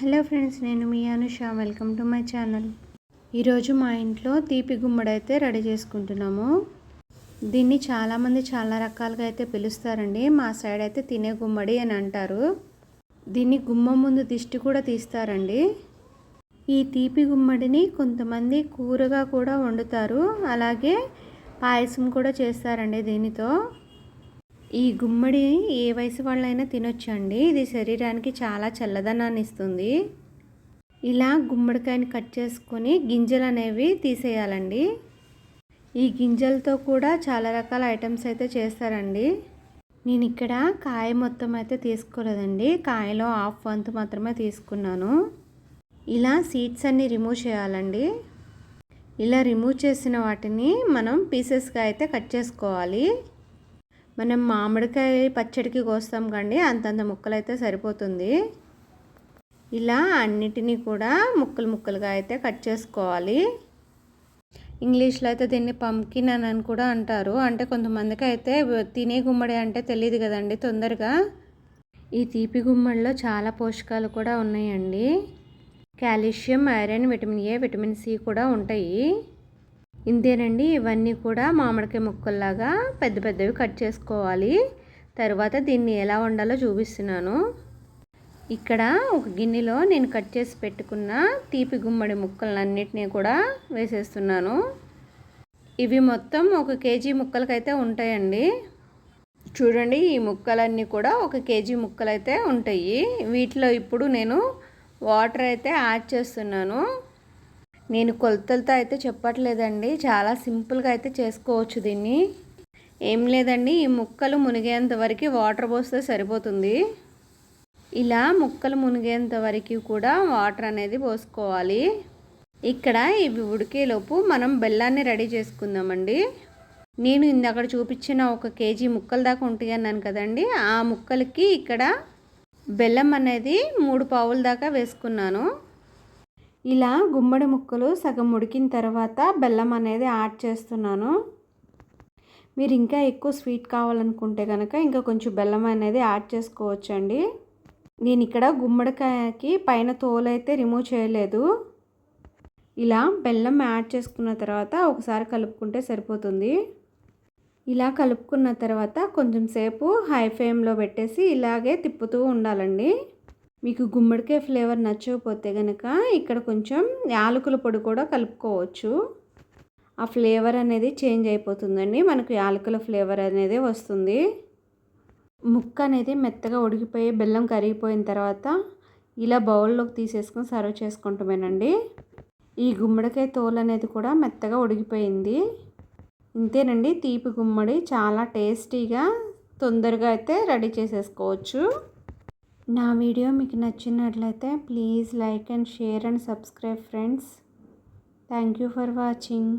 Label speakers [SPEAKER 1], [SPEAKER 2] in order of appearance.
[SPEAKER 1] Hello friends నేను మీ Anusha. Welcome to my channel. ఈరోజు మా ఇంట్లో తీపి గుమ్మడి అయితే రెడీ చేసుకుంటున్నాము. దీన్ని చాలామంది చాలా రకాలుగా అయితే పిలుస్తారండి. మా సైడ్ అయితే తినే గుమ్మడి అని అంటారు. దీన్ని గుమ్మం ముందు దిష్టి కూడా తీస్తారండి. ఈ తీపి గుమ్మడిని కొంతమంది కూరగా కూడా వండుతారు. అలాగే పాయసం కూడా చేస్తారండి దీనితో. ఈ గుమ్మడి ఏ వయసు వాళ్ళైనా తినొచ్చండి. ఇది శరీరానికి చాలా చల్లదనాన్ని ఇస్తుంది. ఇలా గుమ్మడికాయని కట్ చేసుకొని గింజలు అనేవి తీసేయాలండి. ఈ గింజలతో కూడా చాలా రకాల ఐటమ్స్ అయితే చేస్తారండి. నేను ఇక్కడ కాయ మొత్తం అయితే తీసుకోలేదండి. కాయలో హాఫ్ వంతు మాత్రమే తీసుకున్నాను. ఇలా సీడ్స్ అన్నీ రిమూవ్ చేయాలండి. ఇలా రిమూవ్ చేసిన వాటిని మనం పీసెస్గా అయితే కట్ చేసుకోవాలి. మనం మామిడికాయ పచ్చడికి కోస్తాం కండి అంతంత ముక్కలు అయితే సరిపోతుంది. ఇలా అన్నిటినీ కూడా ముక్కలు ముక్కలుగా అయితే కట్ చేసుకోవాలి. ఇంగ్లీష్లో అయితే దీన్ని పంకిన్ అని కూడా అంటారు. అంటే కొంతమందికి అయితే తినే గుమ్మడి అంటే తెలియదు కదండి తొందరగా. ఈ తీపి గుమ్మడిలో చాలా పోషకాలు కూడా ఉన్నాయండి. Calcium iron vitamin A vitamin C కూడా ఉంటాయి. ఇంతేనండి ఇవన్నీ కూడా మామిడికాయ ముక్కల్లాగా పెద్ద పెద్దవి కట్ చేసుకోవాలి. తర్వాత దీన్ని ఎలా వండాలో చూపిస్తున్నాను. ఇక్కడ ఒక గిన్నెలో నేను కట్ చేసి పెట్టుకున్న తీపి గుమ్మడి ముక్కలన్నిటినీ కూడా వేసేస్తున్నాను. ఇవి మొత్తం ఒక కేజీ ముక్కలకైతే ఉంటాయండి. చూడండి ఈ ముక్కలన్నీ కూడా ఒక కేజీ ముక్కలైతే ఉంటాయి. వీటిలో ఇప్పుడు నేను వాటర్ అయితే యాడ్ చేస్తున్నాను. నేను కొలతలతో అయితే చెప్పట్లేదండి. చాలా సింపుల్గా అయితే చేసుకోవచ్చు దీన్ని. ఏం లేదండి ఈ ముక్కలు మునిగేంత వరకు వాటర్ పోస్తే సరిపోతుంది. ఇలా ముక్కలు మునిగేంత వరకు కూడా వాటర్ అనేది పోసుకోవాలి. ఇక్కడ ఇవి ఉడికేలోపు మనం బెల్లాన్ని రెడీ చేసుకుందామండి. నేను ఇందక్కడ చూపించిన ఒక కేజీ ముక్కల దాకా ఉంటాయి అన్నాను కదండి. ఆ ముక్కలకి ఇక్కడ బెల్లం అనేది మూడు పావుల దాకా వేసుకున్నాను. ఇలా గుమ్మడి ముక్కలు సగం ఉడికిన తర్వాత బెల్లం అనేది యాడ్ చేస్తున్నాను. మీరు ఇంకా ఎక్కువ స్వీట్ కావాలనుకుంటే కనుక ఇంకా కొంచెం బెల్లం అనేది యాడ్ చేసుకోవచ్చు అండి నేను ఇక్కడ గుమ్మడికాయకి పైన తోలు అయితే రిమూవ్ చేయలేదు. ఇలా బెల్లం యాడ్ చేసుకున్న తర్వాత ఒకసారి కలుపుకుంటే సరిపోతుంది. ఇలా కలుపుకున్న తర్వాత కొంచెం సేపు హై ఫ్లేమ్లో పెట్టేసి ఇలాగే తిప్పుతూ ఉండాలండి. మీకు గుమ్మడికాయ ఫ్లేవర్ నచ్చకపోతే కనుక ఇక్కడ కొంచెం యాలకుల పొడి కూడా కలుపుకోవచ్చు. ఆ ఫ్లేవర్ అనేది చేంజ్ అయిపోతుందండి. మనకు యాలకుల ఫ్లేవర్ అనేది వస్తుంది. ముక్క అనేది మెత్తగా ఉడికిపోయి బెల్లం కరిగిపోయిన తర్వాత ఇలా బౌల్లోకి తీసేసుకొని సర్వ్ చేసుకుంటామేనండి. ఈ గుమ్మడికాయ తోలు అనేది కూడా మెత్తగా ఉడికిపోయింది. ఇంతేనండి. తీపి గుమ్మడి చాలా టేస్టీగా తొందరగా అయితే రెడీ చేసేసుకోవచ్చు. నా వీడియో మీకు నచ్చినట్లయితే please like and share and subscribe friends. Thank you for watching.